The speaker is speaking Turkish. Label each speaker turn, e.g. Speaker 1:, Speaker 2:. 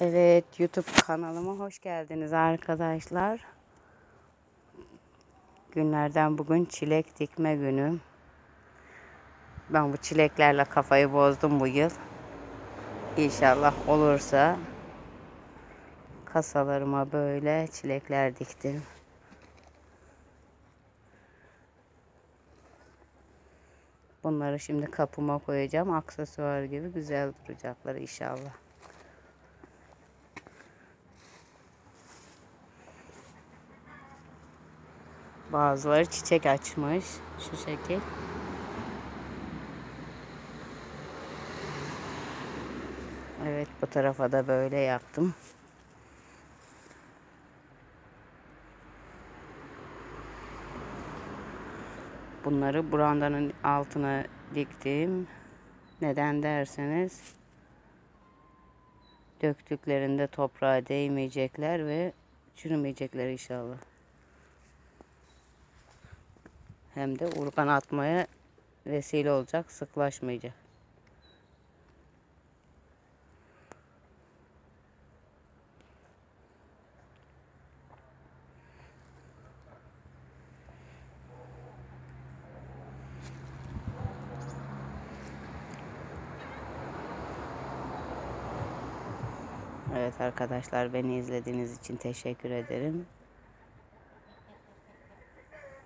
Speaker 1: Evet, YouTube kanalıma hoş geldiniz arkadaşlar. Günlerden bugün çilek dikme günü. Ben bu çileklerle kafayı bozdum bu yıl. İnşallah olursa kasalarıma böyle çilekler diktim. Bunları şimdi kapıma koyacağım. Aksesuar gibi güzel duracaklar inşallah. Bazıları çiçek açmış. Şu şekil. Evet bu tarafa da böyle yaptım. Bunları burandanın altına diktim. Neden derseniz döktüklerinde toprağa değmeyecekler ve çürümeyecekler inşallah. Hem de urgan atmaya vesile olacak, sıklaşmayacak. Evet arkadaşlar beni izlediğiniz için teşekkür ederim.